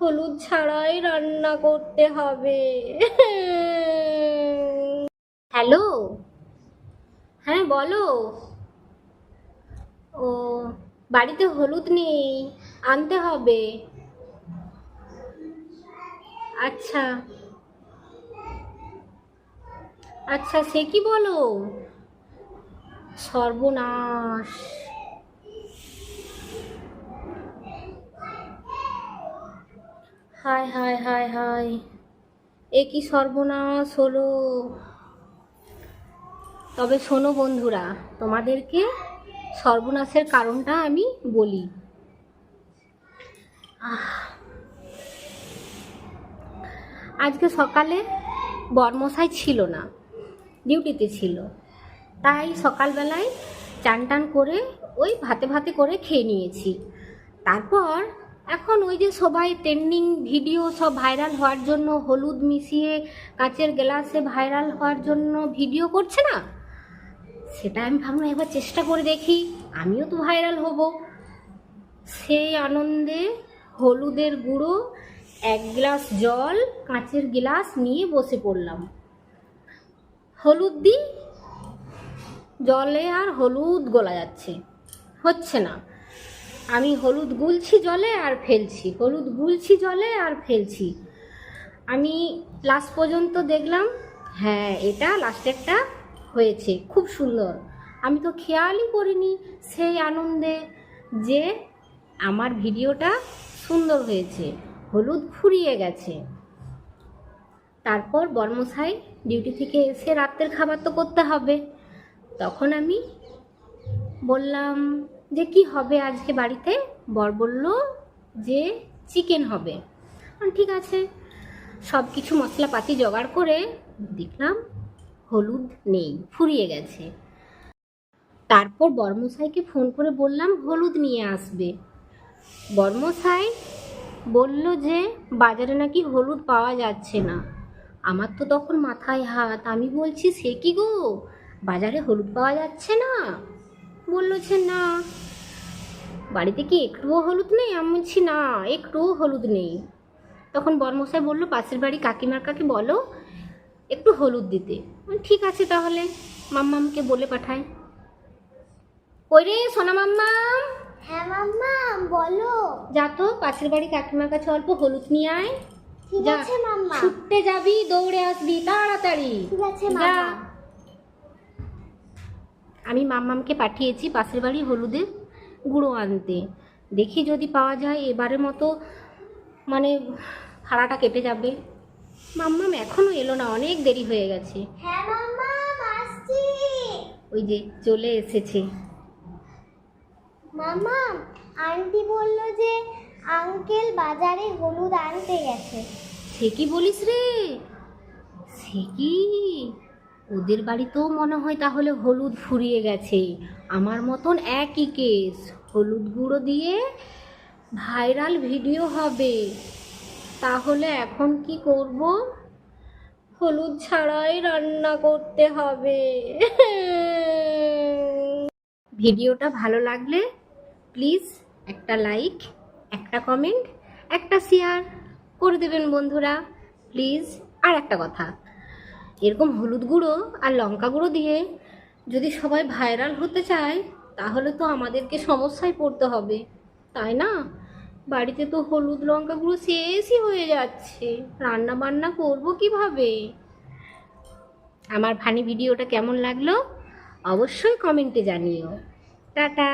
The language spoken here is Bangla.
হলুদ ছাড়াই রান্না করতে হবে। হ্যালো? হ্যাঁ বলো। ও, বাড়িতে হলুদ নেই, আনতে হবে। আচ্ছা। আচ্ছা সে কি বলো? সর্বনাশ। হায় হায় হায় হায় এ কি সর্বনাশ হলো? তবে শোনো বন্ধুরা, তোমাদেরকে সর্বনাশের কারণটা আমি বলি। আজকে সকালে বরমশাই ছিল না, ডিউটিতে ছিল। তাই সকালবেলায় চান টান করে ওই ভাতে ভাতে করে খেয়ে নিয়েছি। তারপর এখন ওই যে সবাই ট্রেন্ডিং ভিডিও সব ভাইরাল হওয়ার জন্য হলুদ মিশিয়ে কাচের গ্লাসে ভাইরাল হওয়ার জন্য ভিডিও করছে না? সেটা আমি ভাবলাম একবার চেষ্টা করে দেখি, আমিও তো ভাইরাল হব। সেই আনন্দে হলুদের গুঁড়ো, এক গ্লাস জল, কাঁচের গ্লাস নিয়ে বসে পড়লাম। হলুদ দিই জলে আর হলুদ গলা যাচ্ছে। হচ্ছে না। আমি হলুদ গুলছি জলে আর ফেলছি, হলুদ গুলছি জলে আর ফেলছি। আমি লাস্ট পর্যন্ত দেখলাম হ্যাঁ এটা লাস্টেরটা হয়েছে, খুব সুন্দর। আমি তো খেয়ালই করিনি সেই আনন্দে যে আমার ভিডিওটা সুন্দর হয়েছে, হলুদ ফুরিয়ে গেছে। তারপর বর্মশাই ডিউটি থেকে এসে রাতের খাবার তো করতে হবে। তখন আমি বললাম যে কি হবে আজকে বাড়িতে? বর বলল যে চিকেন হবে। ঠিক আছে। সব কিছু মশলাপাতি জোগাড় করে দেখলাম হলুদ নেই, ফুরিয়ে গেছে। তারপর বর্মশাইকে ফোন করে বললাম, হলুদ নিয়ে আসবে। বর্মশাই বলল যে, বাজারে নাকি হলুদ পাওয়া যাচ্ছে না। আমার তো তখন মাথায় হাত। আমি বলছি, সে কি গো? বাজারে হলুদ পাওয়া যাচ্ছে না? বলল যে না। বাড়িতে কি একটুও হলুদ নেই? আমি বলছি না একটুও হলুদ নেই। তখন বর্মশাই বলল পাশের বাড়ি কাকিমার কাকে বলো একটু হলুদ দিতে। ঠিক আছে তাহলে। মাম্মামকে বলে পাঠায় ওই রে সোনা মাম্মাম! হ্যাঁ মাম্মা বলো। যা তো পাশের বাড়ি কাকিমার কাছে অল্প হলুদ নিয়ে আয়। ঠিক আছে মাম্মা ছুটতে যাবি দৌড়ে আসবি তাড়াতাড়ি। ঠিক আছে মাম্মা আমি মাম্মামকে পাঠিয়েছি পাশের বাড়ি হলুদের গুঁড়ো আনতে। দেখি যদি পাওয়া যায় এবারের মতো মানে ভাড়াটা কেটে যাবে। মাম্মাম এখনও এলো না অনেক দেরি হয়ে গেছে। হ্যাঁ ওই যে চলে এসেছে। মাম্মা আন্টি বলল যে আঙ্কেল বাজারে হলুদ আনতে গেছে। সে কি বলিস রে? সে কি? ওদের বাড়িতেও মনে হয় তাহলে হলুদ ফুরিয়ে গেছে। আমার মতন একই কেস। হলুদ গুঁড়ো দিয়ে ভাইরাল ভিডিও হবে। তাহলে এখন কি করব? হলুদ ছাড়াই রান্না করতে হবে। ভিডিওটা ভালো লাগলে প্লিজ একটা লাইক, একটা কমেন্ট, একটা শেয়ার করে দেবেন বন্ধুরা। প্লিজ আর একটা কথা। এরকম হলুদ গুঁড়ো আর লঙ্কা গুঁড়ো দিয়ে যদি সবাই ভাইরাল হতে চায়, তাহলে তো আমাদেরকে সমস্যায় পড়তে হবে। তাই না? বাড়িতে তো হলুদ লঙ্কা গুঁড়ো শেষই হয়ে যাচ্ছে। রান্না বান্না করব কীভাবে? আমার ফানি ভিডিওটা কেমন লাগল? অবশ্যই কমেন্টে জানিও। টাটা!